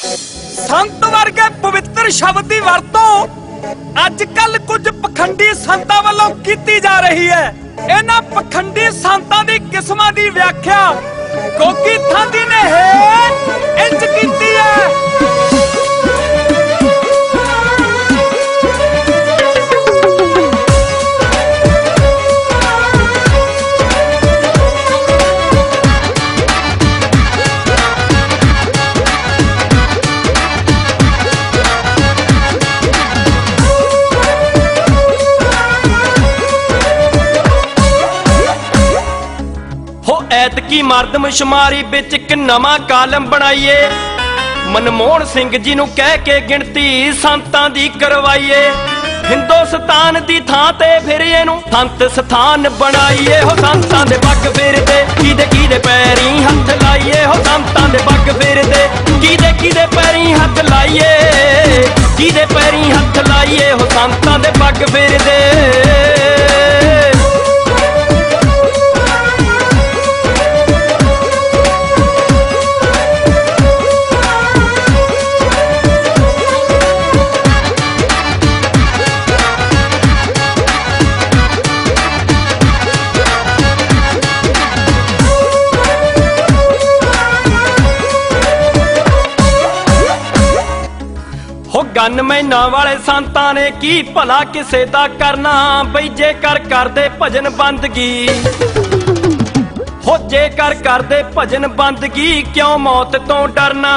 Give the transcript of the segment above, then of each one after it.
ਸੰਤ ਵਰਗੇ ਪਵਿੱਤਰ ਸ਼ਬਦ ਦੀ ਵਰਤੋਂ ਅੱਜ ਕੱਲ ਕੁਝ ਪਖੰਡੀ ਸੰਤਾਂ ਵੱਲੋਂ ਕੀਤੀ ਜਾ ਰਹੀ ਹੈ। ਇਹਨਾਂ ਪਖੰਡੀ ਸੰਤਾਂ ਦੀ ਕਿਸਮਾਂ ਦੀ ਵਿਆਖਿਆ ਗੋਗੀ ਥਾਂਦੀ ਨੇ ਹੇਠ ਇੰਜ ਐਤਕੀ ਮਰਦਮਸ਼ੁਮਾਰੀ ਵਿੱਚ ਇੱਕ ਨਵਾਂ ਕਾਲਮ ਬਣਾਈਏ। ਮਨਮੋਹਨ ਸਿੰਘ ਜੀ ਨੂੰ ਕਹਿ ਕੇ ਗਿਣਤੀ ਸੰਤਾਂ ਦੀ ਕਰਵਾਈਏ। ਹਿੰਦੁਸਤਾਨ ਦੀ ਥਾਂ ਤੇ ਫਿਰ ਇਹਨੂੰ ਸੰਤ ਸਥਾਨ ਬਣਾਈਏ। ਹੋ ਸੰਤਾਂ ਦੇ ਪੱਗ ਫਿਰਦੇ, ਕਿਹਦੇ ਕਿਹਦੇ ਪੈਰੀ ਹੱਥ ਲਾਈਏ। ਹੋ ਸੰਤਾਂ ਦੇ ਪੱਗ ਫਿਰਦੇ, ਕਿਹਦੇ ਕਿਹਦੇ ਪੈਰੀ ਹੱਥ ਲਾਈਏ। ਕਿਹਦੇ ਪੈਰੀ ਹੱਥ ਲਾਈਏ, ਹੋ ਸੰਤਾਂ ਦੇ ਪੱਗ ਫਿਰਦੇ। ਹੋ ਗਨ ਮਹੀਨਾ ਵਾਲੇ ਸੰਤਾਂ ਨੇ ਕੀ ਭਲਾ ਕਿਸੇ ਦਾ ਕਰਨਾ? ਬਈ ਜੇਕਰ ਕਰਦੇ ਭਜਨ ਬੰਦਗੀ, ਹੋ ਜੇਕਰ ਕਰਦੇ ਭਜਨ ਬੰਦਗੀ, ਕਿਉਂ ਮੌਤ ਤੋਂ ਡਰਨਾ?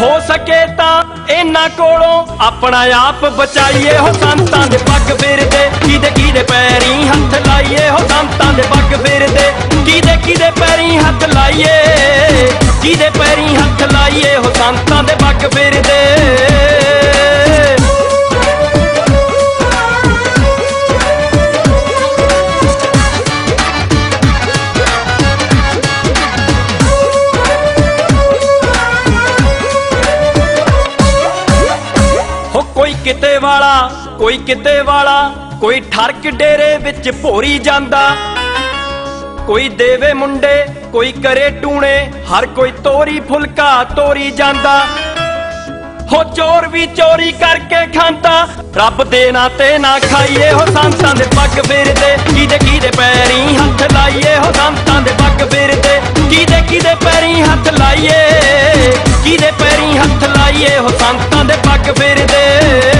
ਹੋ ਸਕੇ ਤਾਂ ਇਹਨਾਂ ਕੋਲੋਂ ਆਪਣਾ ਆਪ ਬਚਾਈਏ। ਹੋ ਸੰਤਾਂ ਦੇ ਪੱਗ ਫਿਰਦੇ ਕਿਹਦੇ ਕਿਹਦੇ ਪੈਰੀ ਹੱਥ ਲਾਈਏ? ਹੋ ਸੰਤਾਂ ਦੇ ਪੱਗ ਫਿਰਦੇ ਕਿਹਦੇ ਕਿਹਦੇ ਪੈਰੀ ਹੱਥ ਲਾਈਏ? ਕਿਹਦੇ ਪੈਰੀ ਹੱਥ ਲਾਈਏ? ਹੋ ਸੰਤਾਂ ਦੇ ਪੱਗ ਫਿਰਦੇ ਕਿਤੇ ਵਾਲਾ, ਕੋਈ ਕਿਤੇ ਵਾਲਾ, ਕੋਈ ਠਰਕ ਡੇਰੇ ਵਿੱਚ ਭੋਰੀ ਜਾਂਦਾ। ਕੋਈ ਦੇਵੇ ਮੁੰਡੇ, ਕੋਈ ਕਰੇ ਟੂਣੇ, ਹਰ ਕੋਈ ਤੋਰੀ ਫੁਲਕਾ ਤੋਰੀ ਜਾਂਦਾ। ਹੋ ਚੋਰ ਵੀ ਚੋਰੀ ਕਰਕੇ ਖਾਂਦਾ, ਰੱਬ ਦੇ ਨਾਂ ਤੇ ਨਾ ਖਾਈਏ, ਹੋ ਸੰਤਾਂ ਦੇ ਪੱਗ ਫਿਰਦੇ ਕਿਹਦੇ ਕਿਹਦੇ ਪੈਰੀ ਹੱਥ ਲਾਈਏ, ਹੋ ਸੰਤਾਂ ਦੇ ਪੱਗ ਫਿਰਦੇ ਕਿਹਦੇ ਕਿਹਦੇ ਪੈਰੀ ਹੱਥ ਲਾਈਏ ਕਿਹਦੇ ਪੈਰੀ ਹੱਥ ਲਾਈਏ, ਹੋ ਸੰਤਾਂ ਦੇ ਪੱਗ ਫਿਰਦੇ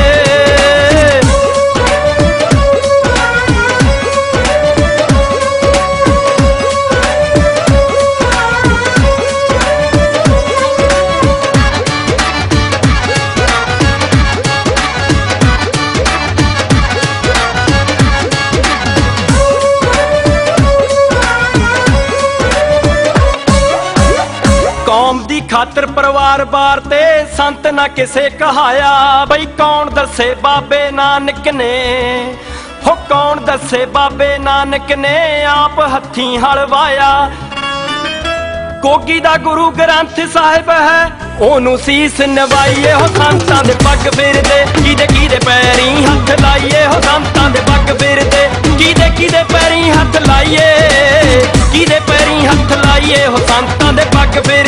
ਕੌਮ ਦੀ ਖਾਤਰ ਪਰਿਵਾਰ ਬਾਰ ਤੇ ਸੰਤ ਨਾ ਕਿਸੇ ਕਹਾਇਆ, ਬਈ ਕੌਣ ਦੱਸੇ ਬਾਬੇ ਨਾਨਕ ਨੇ? ਹੋ ਕੌਣ ਦੱਸੇ ਬਾਬੇ ਨਾਨਕ ਨੇ? ਆਪ ਹੱਥੀਂ ਹਲ ਵਾਇਆ। ਕੋਗੀ ਦਾ ਗੁਰੂ ਗ੍ਰੰਥ ਸਾਹਿਬ ਹੈ, ਉਹਨੂੰ ਸੀਸ ਨਵਾਈਏ ਹੋ ਸੰਤਾਂ ਦੇ ਪੱਗ ਫਿਰਦੇ। ਕਿਹਦੇ ਕਿਹਦੇ ਪੈਰੀ ਹੱਥ ਲਾਈਏ ਹੋ ਸੰਤਾਂ ਦੇ ਪੱਗ ਫਿਰਦੇ। ਕਿਹਦੇ ਕਿਹਦੇ ਪੈਰੀ ਹੱਥ ਲਾਈਏ ਕਿਹਦੇ ਪੈਰੀ ਹੱਥ ਲਾਈਏ ਹੋ ਸੰਤਾਂ ਦੇ ਪੱਗ ਫਿਰਦੇ।